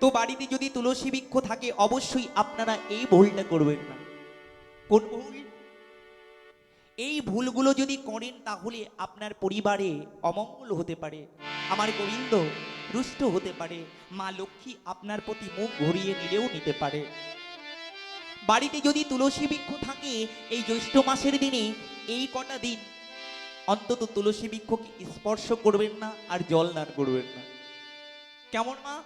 তো বাড়িতে যদি তুলসী বৃক্ষ থাকে, অবশ্যই আপনারা এই ভুলটা করবেন না। কোন ভুল? এই ভুলগুলো যদি করেন, তাহলে আপনার পরিবারে অমঙ্গল হতে পারে, আমার গোবিন্দ রুষ্ট হতে পারে, মা লক্ষ্মী আপনার প্রতি মুখ ঘুরিয়ে নিলেও নিতে পারে। বাড়িতে যদি তুলসী বৃক্ষ থাকে, এই জ্যৈষ্ঠ মাসের দিনে এই কটা দিন অন্তত তুলসী বৃক্ষকে স্পর্শ করবেন না আর জল দান করবেন না। কেমন মা?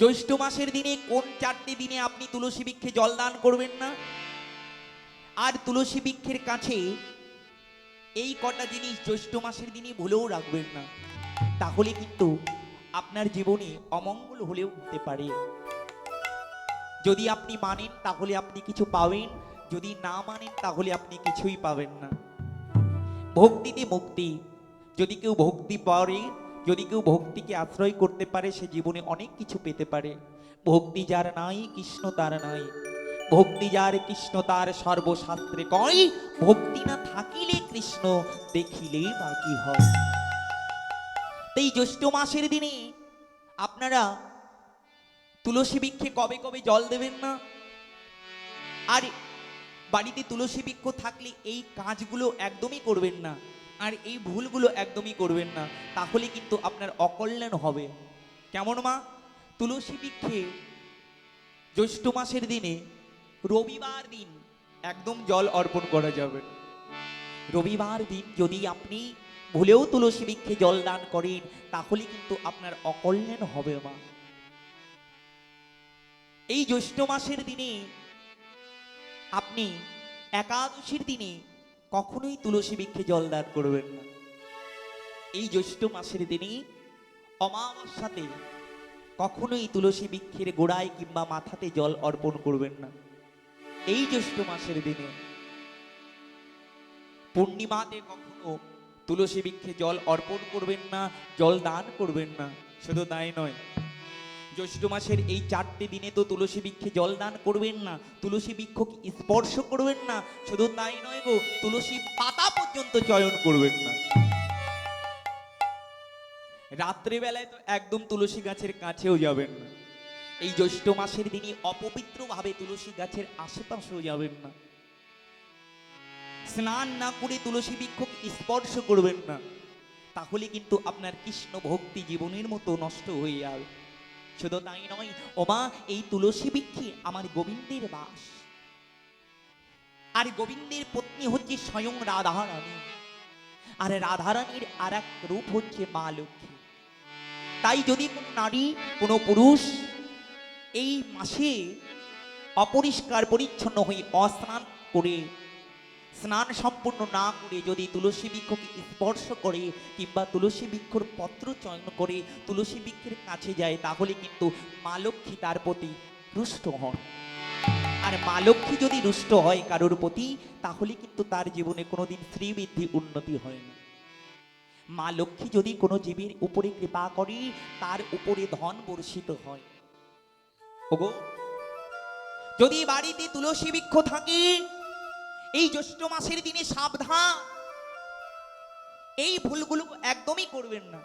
জ্যৈষ্ঠ মাসের দিনে কোন চারটি দিনে আপনি তুলসী বৃক্ষে জল দান করবেন না? আর তুলসী বৃক্ষের কাছে এই কটা জিনিস জ্যৈষ্ঠ মাসের দিনে ভুলেও রাখবেন না। তাহলে কিন্তু আপনার জীবনে অমঙ্গল হলেও হতে পারে। যদি আপনি মানেন, তাহলে আপনি কিছু পাবেন। যদি না মানেন, তাহলে আপনি কিছুই পাবেন না। ভক্তিতে মুক্তি যদি কেউ ভক্তি পারে যদি কেউ ভক্তিকে আশ্রয় করতে পারে, সে জীবনে অনেক কিছু পেতে পারে। ভক্তি যার নাই, কৃষ্ণ তার নাই। ভক্তি যার, কৃষ্ণ তার সর্বশাস্ত্রে কয়, ভক্তি না থাকিলে কৃষ্ণ দেখিলে বাকি হয়। এই জ্যৈষ্ঠ মাসের দিনে আপনারা তুলসী বৃক্ষে কবে কবে জল দেবেন না? আর বাড়িতে তুলসী বৃক্ষ থাকলে এই কাজগুলো একদমই করবেন না। আর এই ভুলগুলো একদমই করবেন না, তাহলে কিন্তু আপনার অকল্যাণ হবে। কেমন মা? তুলসী বৃক্ষে জ্যৈষ্ঠ মাসের দিনে রবিবার দিন একদম জল অর্পণ করা যাবে। রবিবার দিন যদি আপনি ভুলেও তুলসী বৃক্ষে জল দান করেন, তাহলে কিন্তু আপনার অকল্যাণ হবে মা। এই জ্যৈষ্ঠ মাসের দিনে আপনি একাদশীর দিনে কখনোই তুলসী বৃক্ষে জল দান করবেন না। এই জ্যৈষ্ঠ মাসের দিনে অমাবস্যাতে কখনোই তুলসী বৃক্ষের গোড়ায় কিংবা মাথাতে জল অর্পণ করবেন না। এই জ্যৈষ্ঠ মাসের দিনে পূর্ণিমাতে কখনো তুলসী বৃক্ষে জল অর্পণ করবেন না, জল দান করবেন না। শুধু তাই নয় জ্যৈষ্ঠ মাসের এই চারটে দিনে তো তুলসী বৃক্ষে জল দান করবেন না, তুলসী বৃক্ষকে স্পর্শ করবেন না, শুধু তাই নয় গো, তুলসী পাতা পর্যন্ত চয়ন করবেন না। রাত্রেবেলায় তো একদম তুলসী গাছের কাছেও যাবেন না। এই জ্যৈষ্ঠ মাসের দিনে অপবিত্রভাবে তুলসী গাছের আশেপাশেও যাবেন না। স্নান না করে তুলসী বৃক্ষকে স্পর্শ করবেন না, তাহলে কিন্তু আপনার কৃষ্ণ ভক্তি জীবনের মতো নষ্ট হয়ে যাবে। শুধু তাই নয় ওমা, এই তুলসী বৃক্ষে আমার গোবিন্দের বাস। আর গোবিন্দের পত্নী হচ্ছে স্বয়ং রাধারানী। আর রাধারানীর আর এক রূপ হচ্ছে মা লক্ষ্মী। তাই যদি কোনো নারী, কোনো পুরুষ এই মাসে অপরিষ্কার পরিচ্ছন্ন হয়ে অস্নান করে স্নান সম্পূর্ণ না করে যদি তুলসী বৃক্ষকে স্পর্শ করে কিংবা তুলসী বৃক্ষর পত্র চয়ন করে তুলসী বৃক্ষের কাছে যায়, তাহলে কিন্তু মা লক্ষ্মী তার প্রতি রুষ্ট হন। আর মা লক্ষ্মী যদি রুষ্ট হয় কারোর প্রতি, তাহলে কিন্তু তার জীবনে কোনোদিন শ্রীবৃদ্ধি উন্নতি হয় না। মা লক্ষ্মী যদি কোনো জীবের উপরে কৃপা করে, তার উপরে ধন বর্ষিত হয়। যদি বাড়িতে তুলসী বৃক্ষ থাকে এই জ্যৈষ্ঠ মাসের দিনে সাবধান। এই ভুলগুলো একদমই করবেন না।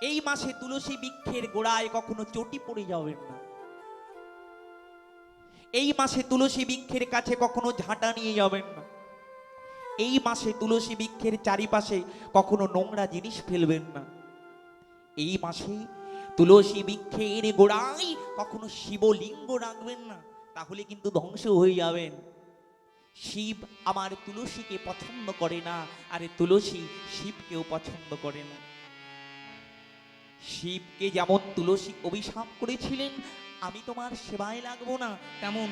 এই মাসে তুলসী বৃক্ষের গোড়ায় কখনো চটি পড়ে যাবেন না। এই মাসে তুলসী বৃক্ষের কাছে কখনো ঝাঁটা নিয়ে যাবেন না। এই মাসে তুলসী বৃক্ষের চারিপাশে কখনো নোংরা জিনিস ফেলবেন না। এই মাসে তুলসী বৃক্ষের গোড়ায় কখনো শিবলিঙ্গ রাখবেন না। তাহলে কিন্তু ধ্বংস হয়ে যাবেন শিব আমার তুলসীকে পছন্দ করে না, আরে তুলসী শিবকেও পছন্দ করে না। শিবকে যেমন তুলসী অভিশাপ করেছিলেন, আমি তোমার সেবায় লাগবো না, তেমন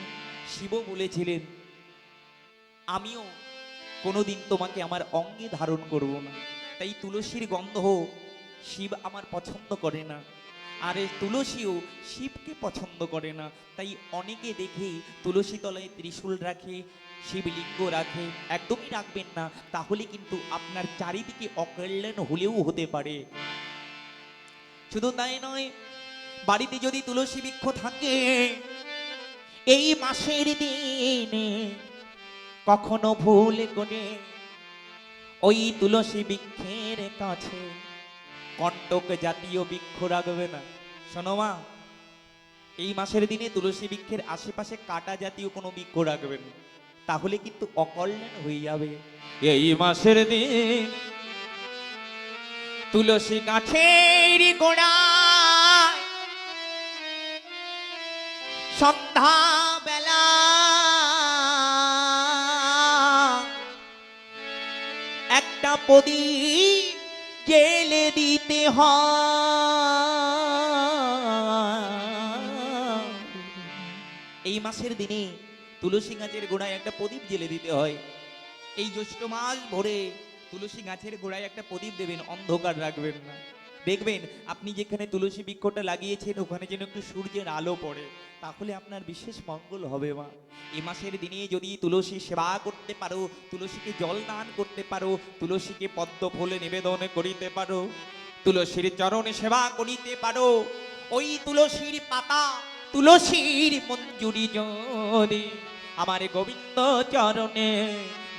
শিব বলেছিলেন। আমিও কোনোদিন তোমাকে আমার অঙ্গে ধারণ করব না। তাই তুলসীর গন্ধ শিব আমার পছন্দ করে না। আর এই তুলসীও শিবকে পছন্দ করে না। তাই অনেকে দেখে তুলসী তলায় ত্রিশূল রাখে, শিবলিঙ্গ রাখে। একদমই রাখবেন না, তাহলে কিন্তু আপনার চারিদিকে অকল্যাণ হলেও হতে পারে। শুধু তাই নয়, বাড়িতে যদি তুলসী বৃক্ষ থাকে, এই মাসের দিনে কখনো ভুল করে ওই তুলসী বৃক্ষের কাছে কণ্টক জাতীয় বৃক্ষ রাখবে না শোনো মা, এই মাসের দিনে তুলসী বৃক্ষের আশেপাশে কাটা জাতীয় কোনো বৃক্ষ রাখবেন। তাহলে কিন্তু অকল্যাণ হয়ে যাবে এই মাসের দিন তুলসী গাছের সন্ধ্যা বেলা একটা প্রদীপ জেলে দিতে এই মাসের দিনে তুলসী গাছের গোড়ায় একটা প্রদীপ জেলে দিতে হয়। এই জ্যৈষ্ঠ মাস ভরে তুলসী গাছের গোড়ায় একটা প্রদীপ দেবেন, অন্ধকার রাখবেন না। দেখবেন, আপনি যেখানে তুলসী বৃক্ষটা লাগিয়েছেন, ওখানে যেন একটু সূর্যের আলো পড়ে। তাহলে আপনার বিশেষ মঙ্গল হবে, মা। এই মাসের দিনে যদি তুলসী সেবা করতে পারো, তুলসীকে জল দান করতে পারো, তুলসীকে পদ্ম ফুলে নিবেদন করিতে পারো, তুলসীর চরণে সেবা করিতে পারো, ওই তুলসীর পাতা, তুলসীর মঞ্জুরি যদি আমার গোবিন্দ চরণে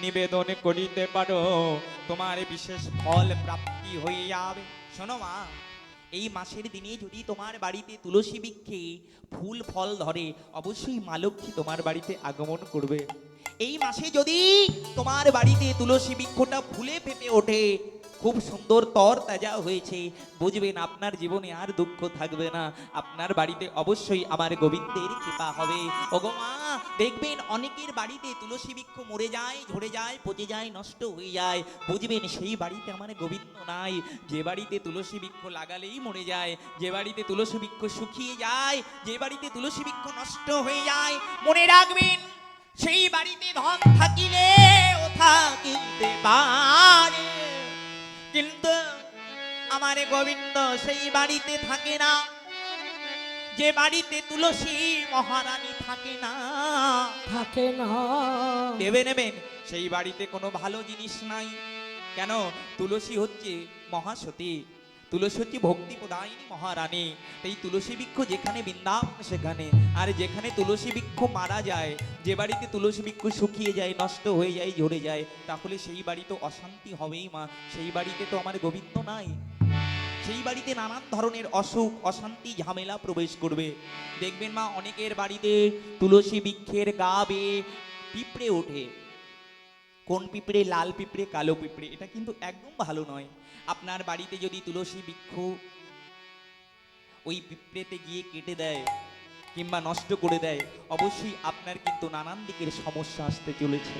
নিবেদন করিতে পারো, তোমার বিশেষ ফল প্রাপ্তি যাবে। শোনো মা, এই মাসের দিনে যদি তোমার বাড়িতে তুলসী বৃক্ষে ফুল, ফল ধরে, অবশ্যই মা লক্ষ্মী তোমার বাড়িতে আগমন করবে। এই মাসে যদি তোমার বাড়িতে তুলসী বৃক্ষটা ফুলে ফেপে ওঠে খুব সুন্দর তর তাজা হয়েছে। বুঝবেন, আপনার জীবনে আর দুঃখ থাকবে না। আপনার বাড়িতে অবশ্যই আমার গোবিন্দের কৃপা হবে। ওগো মা, দেখবেন অনেকের বাড়িতে তুলসী বৃক্ষ মরে যায়, ঝরে যায়, পচে যায়, নষ্ট হয়ে যায়। বুঝবেন, সেই বাড়িতে আমার গোবিন্দ নাই। যে বাড়িতে তুলসী বৃক্ষ লাগালেই মরে যায়, যে বাড়িতে তুলসী বৃক্ষ শুকিয়ে যায়, যে বাড়িতে তুলসী বৃক্ষ নষ্ট হয়ে যায়, মনে রাখবেন, সেই বাড়িতে ধন থাকিলে ও থাকিতে পারে কিন্তু আমারে গোবিন্দ সেই বাড়িতে থাকে না। যে বাড়িতে তুলসী মহারানী থাকে না। থাকে না। দেবে নেবেন সেই বাড়িতে কোনো ভালো জিনিস নাই। কেন? তুলসী হচ্ছে মহাসতী। তুলসী ভক্তি প্রদায়িনী মহারানী। এই তুলসী বৃক্ষ যেখানে বৃন্দাবন, সেখানে। আর যেখানে তুলসী বৃক্ষ মারা যায়, যে বাড়িতে তুলসী বৃক্ষ শুকিয়ে যায়, নষ্ট হয়ে যায়, ঝরে যায়, তাহলে সেই বাড়ি তো অশান্তি হবেই মা। সেই বাড়িতে তো আমার গোবিন্দ নাই। সেই বাড়িতে নানান ধরনের অসুখ, অশান্তি, ঝামেলা প্রবেশ করবে। দেখবেন মা, অনেকের বাড়িতে তুলসী বৃক্ষের গা বেয়ে পিঁপড়ে ওঠে। কোন পিঁপড়ে লাল পিঁপড়ে কালো পিঁপড়ে, এটা কিন্তু একদম ভালো নয়। আপনার বাড়িতে যদি তুলসী বৃক্ষ ওই পিঁপড়েতে গিয়ে কেটে দেয় কিংবা নষ্ট করে দেয়, অবশ্যই আপনার কিন্তু নানান দিকের সমস্যা আসতে চলেছে।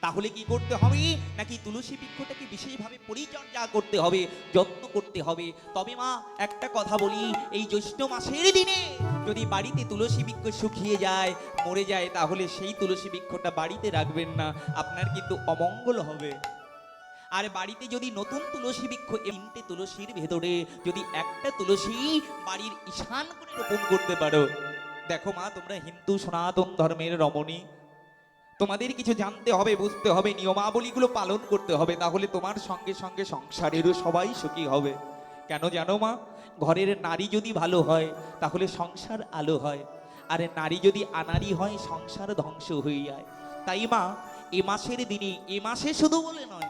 তাহলে কি করতে হবে? নাকি তুলসী বৃক্ষটাকে বিশেষভাবে পরিচর্যা করতে হবে, যত্ন করতে হবে? তবে মা, একটা কথা বলি, এই জ্যৈষ্ঠ মাসের দিনে যদি বাড়িতে তুলসী বৃক্ষ শুকিয়ে যায়, মরে যায়, তাহলে সেই তুলসী বৃক্ষটা বাড়িতে রাখবেন না। আপনার কিন্তু অমঙ্গল হবে। আর বাড়িতে যদি নতুন তুলসী বৃক্ষ তিনটে তুলসীর ভেতরে যদি একটা তুলসী বাড়ির ঈশান করে রোপণ করতে পারো। দেখো মা, তোমরা হিন্দু সনাতন ধর্মের রমণী। তোমাদের কিছু জানতে হবে, বুঝতে হবে, নিয়মাবলীগুলো পালন করতে হবে, তাহলে তোমার সঙ্গে সঙ্গে সংসারেরও সবাই সুখী হবে। কেন জানো মা? ঘরের নারী যদি ভালো হয়, তাহলে সংসার আলো হয়। আর নারী যদি আনারি হয়, সংসার ধ্বংস হয়ে যায়। তাই মা, এ মাসের দিনে, এ মাসে শুধু বলে নয়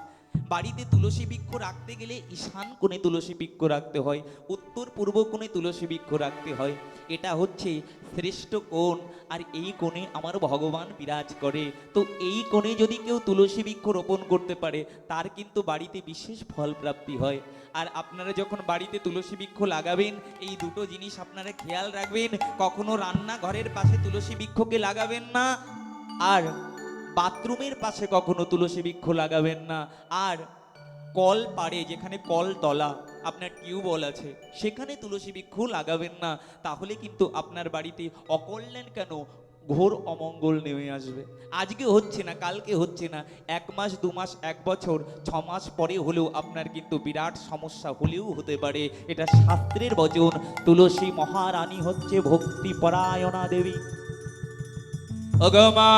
বাড়িতে তুলসী বৃক্ষ রাখতে গেলে ঈশান কোণে তুলসী বৃক্ষ রাখতে হয়, উত্তর পূর্ব কোণে তুলসী বৃক্ষ রাখতে হয়। এটা হচ্ছে শ্রেষ্ঠ কোণ, আর এই কোণে আমার ভগবান বিরাজ করে। তো এই কোণে যদি কেউ তুলসী বৃক্ষ রোপণ করতে পারে, তার কিন্তু বাড়িতে বিশেষ ফল প্রাপ্তি হয়। আর আপনারা যখন বাড়িতে তুলসী বৃক্ষ লাগাবেন, এই দুটো জিনিস আপনারা খেয়াল রাখবেন, কখনো রান্নাঘরের পাশে তুলসী বৃক্ষকে লাগাবেন না। আর বাথরুমের পাশে কখনো তুলসী বৃক্ষ লাগাবেন না। আর কল পাড়ে যেখানে কল তলা, আপনার টিউবওয়েল আছে, সেখানে তুলসী বৃক্ষ লাগাবেন না। তাহলে কিন্তু আপনার বাড়িতে অকল্যাণ কেন? ঘোর অমঙ্গল নেমে আসবে। আজকে হচ্ছে না, কালকে হচ্ছে না, এক মাস, দু মাস, এক বছর, ছ মাস পরে হলেও আপনার কিন্তু বিরাট সমস্যা হলেও হতে পারে। এটা শাস্ত্রের বচন, তুলসী মহারানী হচ্ছে ভক্তি পরায়ণা দেবী। অগমা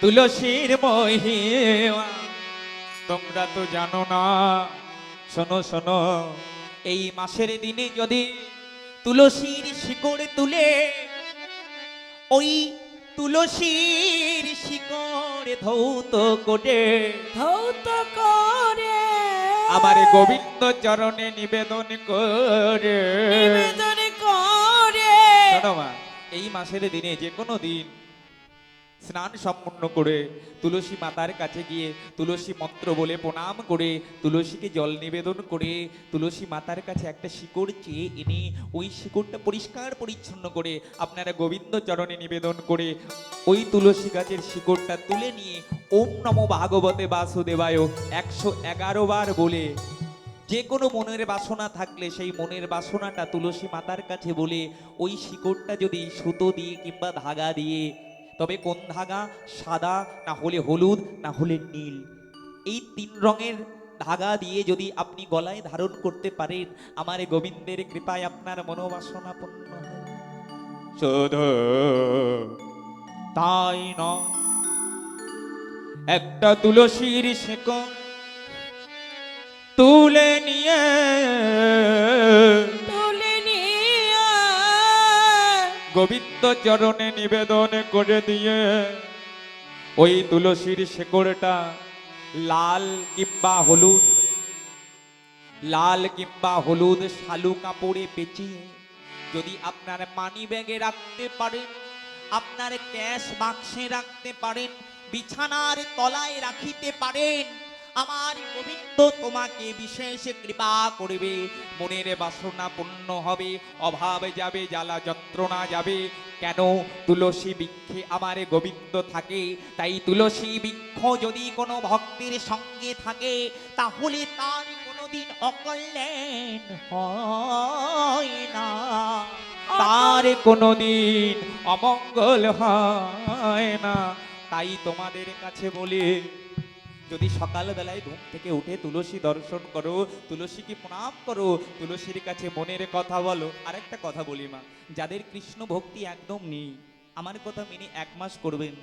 তুলসীর মহিমা। তোমরা তো জানো না। শোনো শোনো। এই মাসের দিনে যদি তুলসীর শিকড় তুলে ওই তুলসীর শিকড় ধৌত করে ধৌত করে। আমার গোবিন্দ চরণে নিবেদন করে। নিবেদন করে। এই মাসের দিনে যে কোনো দিন স্নান সম্পন্ন করে তুলসী মাতার কাছে গিয়ে তুলসী মন্ত্র বলে প্রণাম করে তুলসীকে জল নিবেদন করে তুলসী মাতার কাছে একটা শিকড় চেয়ে এনে ওই শিকড়টা পরিষ্কার পরিচ্ছন্ন করে আপনারা গোবিন্দ চরণে নিবেদন করে ওই তুলসী গাছের শিকড়টা তুলে নিয়ে ওম নম ভাগবতে বাসুদেবায় একশো এগারো বার বলে। যে কোনো মনের বাসনা থাকলে সেই মনের বাসনাটা তুলসী মাতার কাছে বলে ওই শিকড়টা যদি সুতো দিয়ে কিংবা ধাগা দিয়ে তবে কোন ধাগা? সাদা, না হলে হলুদ, না হলে নীল। এই তিন রঙের ধাগা দিয়ে যদি আপনি গলায় ধারণ করতে পারেন, আমার গোবিন্দের কৃপায় আপনার মনোবাসনা পূর্ণ শুধু তাই নয়, একটা তুলসীর শেকড় তুলে নিয়ে গোবিন্দ চরণে নিবেদন করে দিয়ে ওই তুলসীর শেকড়টা লাল কিংবা হলুদ, লাল কিংবা হলুদ শালু কাপড়ে পেঁচিয়ে যদি আপনার মানি ব্যাগে রাখতে পারেন, আপনার ক্যাশ বাক্সে রাখতে পারেন, বিছানার তলায় রাখিতে পারেন আমার গোবিন্দ তোমাকে বিশেষ কৃপা করবে। মনের বাসনা পূর্ণ হবে, অভাব যাবে, জ্বালা যন্ত্রণা যাবে। কেন? তুলসী বৃক্ষে আমার গোবিন্দ থাকে, তাই তুলসী বৃক্ষ যদি কোনো ভক্তের সঙ্গে থাকে, তাহলে তার কোনোদিন অকল্যাণ হয় না। তার কোনোদিন অমঙ্গল হয় না। তাই তোমাদের কাছে বলি যদি সকালবেলায় ঘুম থেকে উঠে তুলসী দর্শন করো, তুলসীকে প্রণাম করো, তুলসীর কাছে মনের কথা বলো। আরেকটা কথা বলি মা, যাদের কৃষ্ণ ভক্তি একদম নেই, আমার কথা মেনে এক মাস করবেন।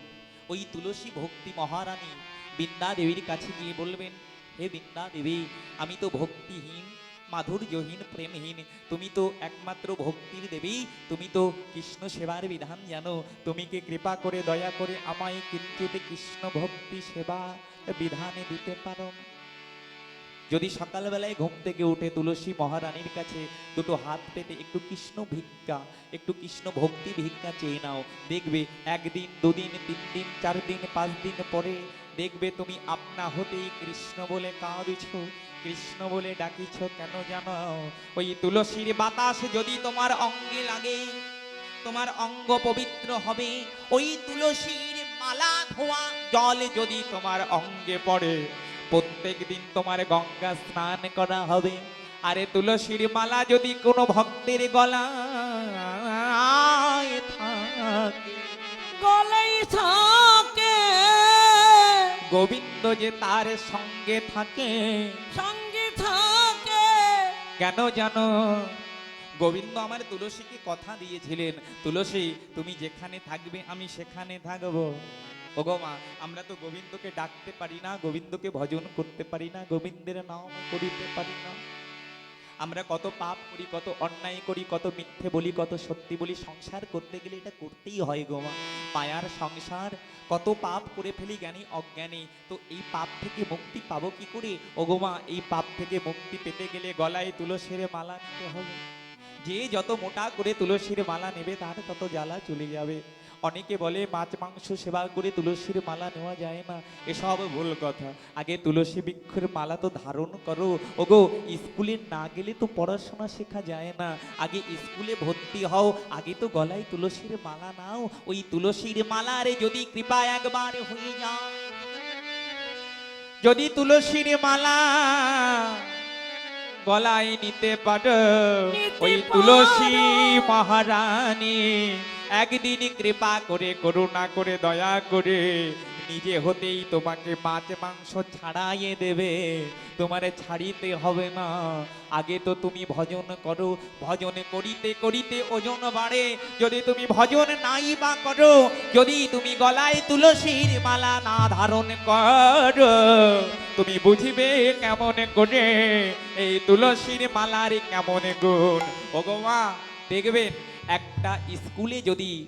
ওই তুলসী ভক্তি মহারানী বৃন্দা দেবীর কাছে গিয়ে বলবেন, হে বৃন্দা দেবী আমি তো ভক্তিহীন, মাধুর্যহীন, প্রেমহীন, তুমি তো একমাত্র ভক্তির দেবী, তুমি তো কৃষ্ণ সেবার বিধান জানো, তুমি কি কৃপা করে, দয়া করে আমায় কিঞ্চিত কৃষ্ণ ভক্তি সেবা বিধানে দিতে পারো না? যদি সকালবেলায় ঘুম থেকে উঠে তুলসী মহারানীর কাছে দুটো হাত পেতে একটু কৃষ্ণ ভিক্ষা, একটু কৃষ্ণ ভক্তি ভিক্ষা চেয়ে নাও, দেখবে একদিন, দুদিন, তিন দিন, চার দিন, পাঁচ দিন পরে দেখবে তুমি আপনা হতেই কৃষ্ণ বলে কাঁদিছ কৃষ্ণ বলে ডাকিছ, কেন জানো ওই তুলসীর বাতাস যদি তোমার অঙ্গে লাগে, তোমার অঙ্গ পবিত্র হবে, ওই তুলসীর মালা ধোয়া জল যদি তোমার অঙ্গে পড়ে প্রত্যেক দিন তোমার গঙ্গা স্নান করা হবে। আরে তুলসীর মালা যদি কোনো ভক্তের থাকে। গলাই থাকে। গোবিন্দ যে তার সঙ্গে থাকে সঙ্গে থাকে। কেন জানো? গোবিন্দ আমার তুলসীকে কথা দিয়েছিলেন, তুলসী, তুমি যেখানে থাকবে আমি সেখানে থাকব। ওগো মা, আমরা তো গোবিন্দকে ডাকতে পারি না, গোবিন্দকে ভজন করতে পারি না, গোবিন্দের নাম করিতে পারি না। আমরা কত পাপ করি, কত অন্যায় করি, কত মিথ্যে বলি, কত সত্যি বলি, সংসার করতে গেলে এটা করতেই হয় গো মা। মায়ার সংসার, কত পাপ করে ফেলি জ্ঞানী, অজ্ঞানী, তো এই পাপ থেকে মুক্তি পাবো কি করে? ওগো মা, এই পাপ থেকে মুক্তি পেতে গেলে গলায় তুলসীর মালা নিতে হবে। যে যত মোটা করে তুলসীর মালা নেবে, তার তত জ্বালা চলে যাবে। অনেকে বলে, মাছ, মাংস সেবা করে তুলসীর মালা নেওয়া যায় না। এসব ভুল কথা। আগে তুলসী বৃক্ষের মালা তো ধারণ করো। ওগো, স্কুলে না গেলে তো পড়াশোনা শেখা যায় না। আগে স্কুলে ভর্তি হও, আগে তো গলায় তুলসীর মালা নাও। ওই তুলসীর মালারে যদি কৃপা একবার হয়ে যায়। যদি তুলসীর মালা গলায় নিতে পারো। ওই তুলসী মহারানী একদিন কৃপা করে করুণা করে দয়া করে নিজে হতেই তোমাকে মাছ মাংস ছাড়াইয়ে দেবে। তোমারে ছাড়িতে হবে না। আগে তো তুমি ভজন করো, ভজন করিতে করিতে ওজন বাড়ে। যদি তুমি ভজন নাই বা করো, যদি তুমি গলায় তুলসীর মালা না ধারণ করো, তুমি বুঝিবে কেমন করে এই তুলসীর মালার কেমন গুণ। মা দেখবেন, একটা স্কুলে যদি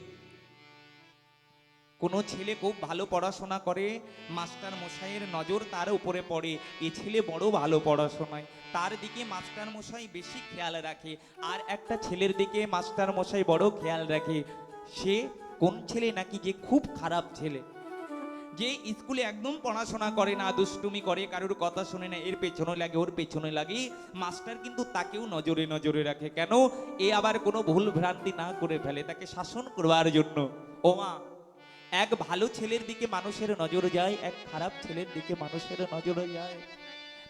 কোনো ছেলে খুব ভালো পড়াশোনা করে, মাস্টার মশাইয়ের নজর তার উপরে পড়ে। এ ছেলে বড় ভালো পড়াশোনায়। তার দিকে মাস্টার মশাই বেশি খেয়াল রাখে আর একটা ছেলের দিকে মাস্টার মশাই বড় খেয়াল রাখে। সে কোন ছেলে নাকি যে খুব খারাপ ছেলে? যে স্কুলে একদম পড়াশোনা করে না, দুষ্টুমি করে, কারোর কথা শুনে না, এর পেছনে লাগে, ওর পেছনে লাগে। মাস্টার কিন্তু তাকেও নজরে নজরে রাখে। কেন? এ আবার কোনো ভুল ভ্রান্তি না করে ফেলে, তাকে শাসন করবার জন্য। ও মা এক ভালো ছেলের দিকে মানুষের নজর যায়, এক খারাপ ছেলের দিকে মানুষের নজর যায়।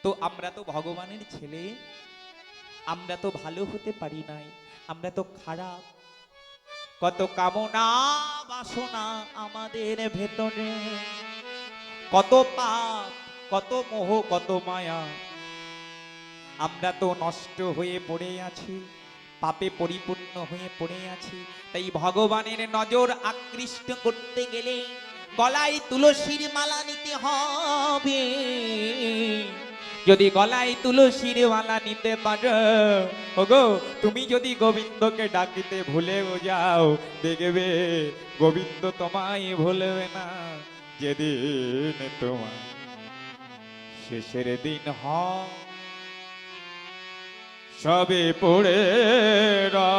তো আমরা তো ভগবানের ছেলে, আমরা তো ভালো হতে পারি নাই, আমরা তো খারাপ। কত কামনা বাসনা আমাদের ভেতরে, কত পাপ, কত মোহ, কত মায়া। আমরা তো নষ্ট হয়ে পড়ে আছি। পাপে পরিপূর্ণ হয়ে পড়ে আছি। তাই ভগবানের নজর আকৃষ্ট করতে গেলে গলায় তুলসীর মালা নিতে হবে। যদি গলায় তুলসীর মালা নিতে পারো, ওগো, তুমি যদি গোবিন্দকে ডাকিতে ভুলেও যাও, দেখবে গোবিন্দ তোমায় ভুলবে না। যেদিন তোমার শেষের দিন হয় সবে পড়ে রবে।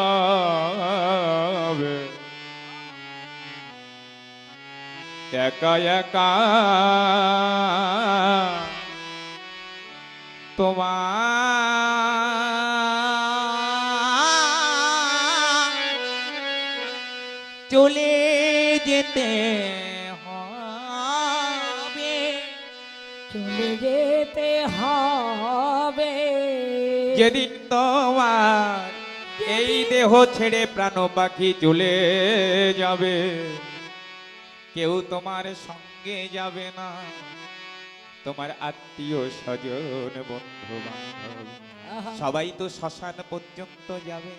একা একা তোমার চলে যেতে হবে। চলে যেতে হবে। যেদিন তোমার। এই দেহ ছেড়ে প্রাণ পাখি চলে যাবে। কেউ তোমার সঙ্গে যাবে না। তোমার আত্মীয় স্বজন বন্ধু বান্ধব সবাই তো শ্মশান পর্যন্ত যাবে।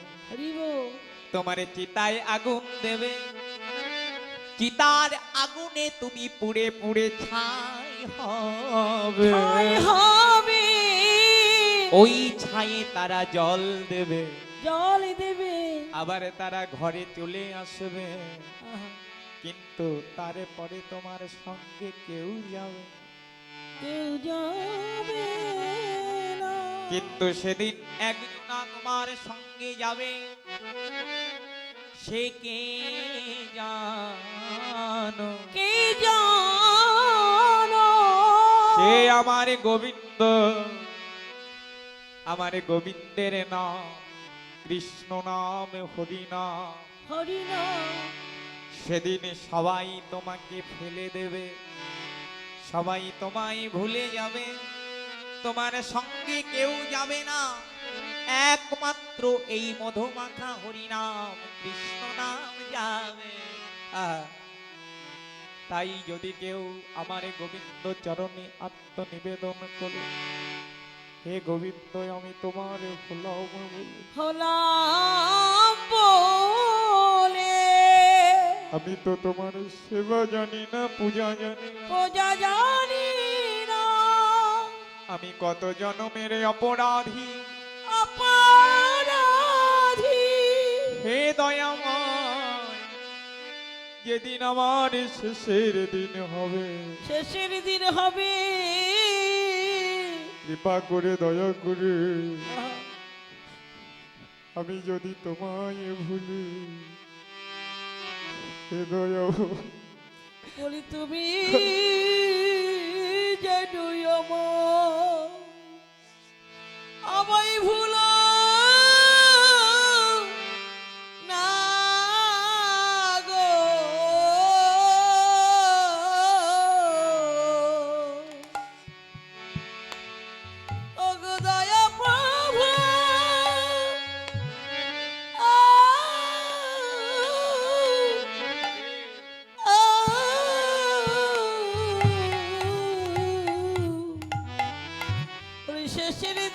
তোমার চিতায় আগুন দেবে। চিতার আগুনে তুমি পুড়ে পুড়ে ছাই হবে। ওই ছায়ে তারা জল দেবে। জল দেবে। আবার তারা ঘরে চলে আসবে। কিন্তু তারে পরে তোমার সঙ্গে কেউ যাবে কেউ যাবে কিন্তু সেদিন একজন তোমার সঙ্গে যাবে। সে কে জানো? কে জানো? সে আমার গোবিন্দ। আমার গোবিন্দের নাম কৃষ্ণ নাম হরি নাম। হরি নাম। সেদিন সবাই তোমাকে ফেলে দেবে সবাই তোমায় ভুলে যাবে তোমার সঙ্গে কেউ যাবে না। একমাত্র এই মধুমাখা হরিনাম কৃষ্ণ নাম যাবে। তাই যদি কেউ আমার গোবিন্দ চরণে আত্মনিবেদন করে হে গোবিন্দ আমি তোমার হলাম বলে আমি তো তোমার সেবা জানি না পূজা জানি পূজা জানি না। আমি কত জনমের অপরাধী। অপরাধী। হে দয়াময় যেদিন আমার শেষের দিন হবে। শেষের দিন হবে। কৃপা করে দয়া করে। আমি যদি তোমায় ভুলি হে দয়া বলি, তুমি যে আমায় ভুলো শেষের